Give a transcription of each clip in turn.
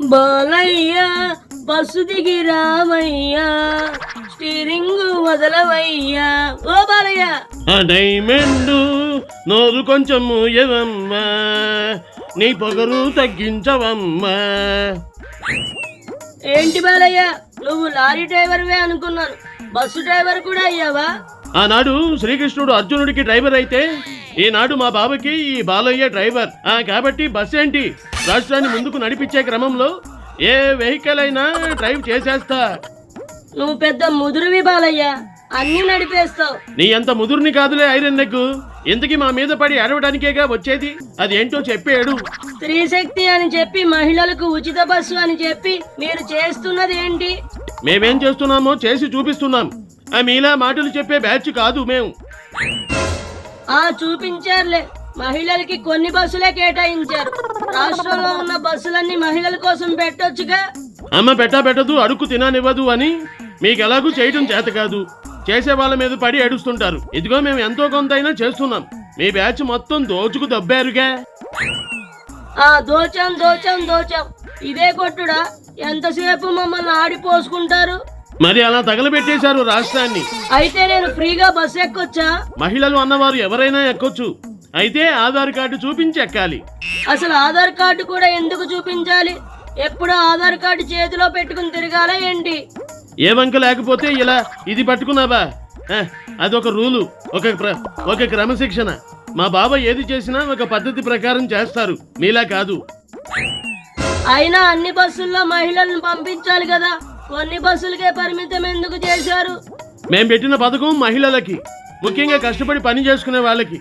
Balayya bus దిగి రావయ్యా steering వదలవయ్యా. ఓ బాలయ్య. ఆ డైమండ్ నోరు కొంచెం మూయవమ్మా నీ పొగరు తగ్గించవమ్మా. ఏంటి బాలయ్య నువ్వు లారీ డ్రైవర్వే అనుకున్నాను. బస్సు డ్రైవర్ కూడా అయ్యావా? ఆనాడు శ్రీకృష్ణుడు అర్జునుడికి డ్రైవర్ అయితే ఈనాడు మా బాబుకి ఈ బాలయ్య డ్రైవర్. ఆ కాబట్టి బస్ ఏంటి? రాష్ట్రాన్ని ముందుకు నడిపించే క్రమంలో ఏ వెహికల్ అయినా డ్రైవ్ చేసేస్తా. నువ్వు పెద్ద ముదురువి బాలయ్య. అన్ని నడిపేస్తావు. నీ అంత ముదురుని కాదులే ఐరన్ నెక్ ఎందుకు మా మీద పడి అడవడానికేగా వచ్చేది? అది ఏంటో చెప్పేడు. స్త్రీ శక్తి అని చెప్పి మహిళలకు ఉచిత బస్సు అని చెప్పి మీరు చేస్తున్నది ఏంటి? మేమేం చేస్తున్నామో చేసి చూపిస్తున్నాం. ఆ మీలా మాటలు చెప్పే బ్యాచ్ కాదు మేము. ఆ చూపించారులే. మహిళలకి కొన్ని బస్సులే కేటాయించారు. రాష్ట్రంలో ఉన్న బస్సులన్నీ మహిళల కోసం పెట్టొచ్చుగా? అమ్మ పెట్టా పెట్టదు అడుక్కు తిననివ్వదు అని మీకు ఎలాగూ చేయటం చేత కాదు. చేసే వాళ్ళ మీద పడి ఏడుస్తుంటారు. ఇదిగో మేము ఎంతో కొంత అయినా చేస్తున్నాం. మీ బ్యాచ్ మొత్తం దోచుకు దబ్బారుగా. ఆ దోచాం దోచాం దోచాం. ఇదే కొట్టుడా? ఎంతసేపు మమ్మల్ని ఆడిపోసుకుంటారు మరి అలా తగలబెట్టేశారు రాష్ట్రాన్ని. అయితే నేను ఫ్రీగా బస్సు ఎక్కొచ్చా? మహిళలు అన్నవారు ఎవరైనా ఎక్కొచ్చు. అయితే ఆధార్ కార్డు చూపించి ఎక్కాలి. అసలు ఆధార్ కార్డు కూడా ఎందుకు చూపించాలి? ఎప్పుడు ఆధార్ కార్డు చేతిలో పెట్టుకుని తిరగాలా ఏంటి? ఏ వంక లేకపోతే ఇలా ఇది పట్టుకున్నావా? హ, అదొక రూలు ఒక ఒక క్రమశిక్షణ. మా బాబా ఏది చేసినా ఒక పద్ధతి ప్రకారం చేస్తారు. మీలా కాదు. అయినా అన్ని బస్సుల్లో మహిళలను పంపించాలి కదా. కొన్ని బస్సులకే పరిమితం ఎందుకు చేశారు? మేం పెట్టిన పథకం మహిళలకి ముఖ్యంగా కష్టపడి పని చేసుకునే వాళ్ళకి.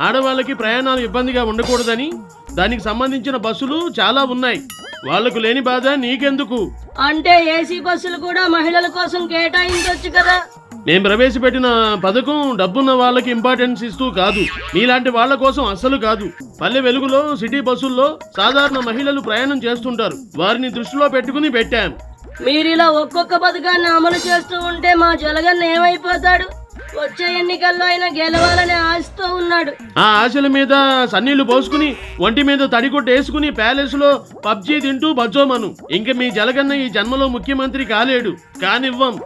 ఆడవాళ్ళకి ప్రయాణాలు ఇబ్బందిగా ఉండకూడదని దానికి సంబంధించిన బస్సులు చాలా ఉన్నాయి. వాళ్ళకు లేని బాధ నీకెందుకు? అంటే ఏసీ బస్సులు కూడా మహిళల కోసం కేటాయించవచ్చు కదా? మేం ప్రవేశపెట్టిన పథకం డబ్బున్న వాళ్ళకి ఇంపార్టెన్స్ ఇస్తూ కాదు. మీలాంటి వాళ్ళ కోసం అస్సలు కాదు. పల్లె వెలుగులో సిటీ బస్సుల్లో సాధారణ మహిళలు ప్రయాణం చేస్తుంటారు. వారిని దృష్టిలో పెట్టుకుని పెట్టాం. మీరిలా ఒక్కొక్క పథకాన్ని అమలు చేస్తూ ఉంటే మా జలగన్న ఏమైపోతాడు? వచ్చే ఎన్నికల్లో ఆయన గెలవాలనే ఆశతో ఉన్నాడు. ఆ ఆశల మీద సన్నీళ్ళు పోసుకుని ఒంటి మీద తడికొట్టు వేసుకుని ప్యాలెస్లో పబ్జీ తింటూ బజ్జోమను. ఇంక మీ జలగన్న ఈ జన్మలో ముఖ్యమంత్రి కాలేడు. కానివ్వం.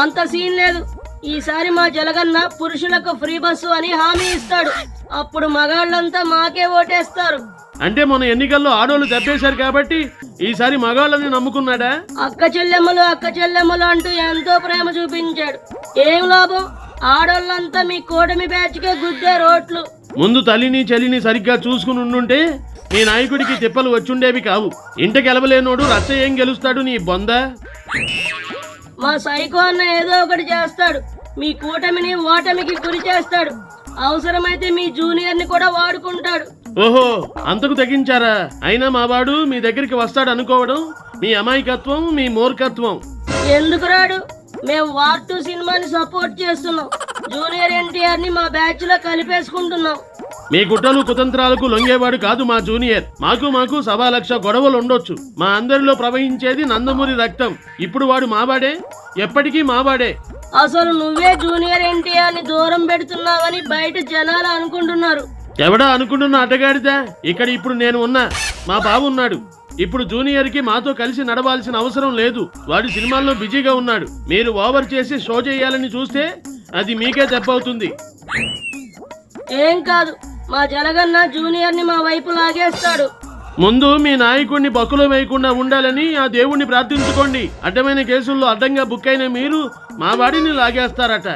అంత సీన్ లేదు. ఈసారి మా జలగన్న పురుషులకు ఫ్రీ బస్సు అని హామీ ఇస్తాడు. అప్పుడు మగాళ్ళంతా మాకే ఓటేస్తారు. అంటే మన ఎన్నికల్లో ఆడోళ్ళు దెబ్బేశారు కాబట్టి ఈసారి మగాళ్ళని నమ్ముకున్నాడా? అక్క చెల్లెమ్మలు అక్క చెల్లెమ్మలు అంటూ ఎంతో ప్రేమ చూపించాడు. ఏం లాభం? ఆడోళ్ళంతా మీ కూటమి బ్యాచ్కే గుద్దే రోట్లు. ముందు తల్లిని చెల్లిని సరిగ్గా చూసుకుని ఉండుంటే మీ నాయకుడికి తిప్పలు వచ్చుండేవి కావు. ఇంట గెలవలేనోడు రచ్చ ఏం గెలుస్తాడు నీ బొంద? మా సైకో అన్న ఏదో ఒకటి చేస్తాడు. మీ కూటమిని ఓటమికి గురి చేస్తాడు. అవసరమైతే మీ జూనియర్ని కూడా వాడుకుంటాడు. ఓహో అంతకు తెగించారా? అయినా మా వాడు మీ దగ్గరికి వస్తాడు అనుకోవడం మీ అమాయకత్వం మీ మూర్ఖత్వం. ఎందుకు రాడు? మేము వార్ టూ సినిమాని సపోర్ట్ చేస్తున్నాం. జూనియర్ ఎన్టీఆర్ని మా బ్యాచ్లో కలిపేసుకుంటున్నాం. మీ కుట్రలు కుతంత్రాలకు లొంగేవాడు కాదు మా జూనియర్. మాకు మాకు సవా లక్ష గొడవలు ఉండొచ్చు. మా అందరిలో ప్రవహించేది నందమూరి రక్తం. ఇప్పుడు వాడు మావాడే ఎప్పటికీ మావాడే అసలు నువ్వే జూనియర్ ఎన్టీఆర్ని దూరం పెడుతున్నావని బయట జనాలు అనుకుంటున్నారు. ఎవడా అనుకుంటున్న అడ్డగాడిదా ఇక్కడ ఇప్పుడు నేను ఉన్నా. మా బాబు ఉన్నాడు. ఇప్పుడు జూనియర్కి మాతో కలిసి నడవాల్సిన అవసరం లేదు. వాడు సినిమాల్లో బిజీగా ఉన్నాడు. మీరు ఓవర్ చేసి షో చేయాలని చూస్తే అది మీకే దెబ్బవుతుంది. ఏం కాదు. మా జలగన్న జూనియర్ని మా వైపు లాగేస్తాడు. ముందు మీ నాయకుడిని బక్కులో వేయకుండా ఉండాలని ఆ దేవుణ్ణి ప్రార్థించుకోండి. అడ్డమైన కేసుల్లో అడ్డంగా బుక్ అయిన మీరు మా వాడిని లాగేస్తారట.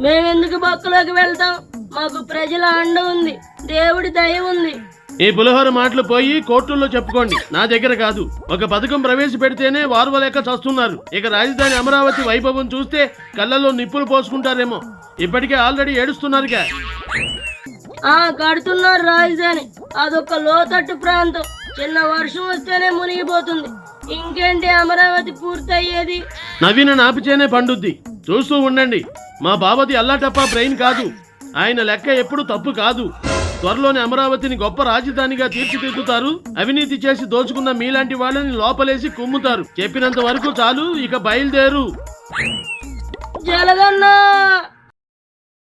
మేమెందుకు బక్కులోకి వెళ్తాం? మాకు ప్రజల అండ ఉంది. దేవుడి దయ ఉంది. ఈ పులిహోర మాటలు పోయి కోర్టుల్లో చెప్పుకోండి. నా దగ్గర కాదు. ఒక పథకం ప్రవేశపెడితేనే వారువలేక చస్తున్నారు. ఇక రాజధాని అమరావతి వైభవం చూస్తే కళ్ళల్లో నిప్పులు పోసుకుంటారేమో. ఇప్పటికే ఆల్రెడీ ఏడుస్తున్నారుగా. ఆ కడుతున్నారు రాజధాని. అదొక లోతట్టు ప్రాంతం. చిన్న వర్షం వస్తేనే మునిగిపోతుంది. ఇంకేంటి అమరావతి పూర్తయ్యేది? నవీన నాపిచేనే పండుద్ది. చూస్తూ ఉండండి. మా బావది అల్లాటప్ప బ్రెయిన్ కాదు. ఆయన లెక్క ఎప్పుడు తప్పు కాదు. త్వరలోనే అమరావతిని గొప్ప రాజధానిగా తీర్చిదిద్దుతారు. అవినీతి చేసి దోచుకున్న మీలాంటి వాళ్ళని లోపలేసి కుమ్ముతారు. చెప్పినంత వరకు చాలు ఇక బయలుదేరు. జలగన్నా!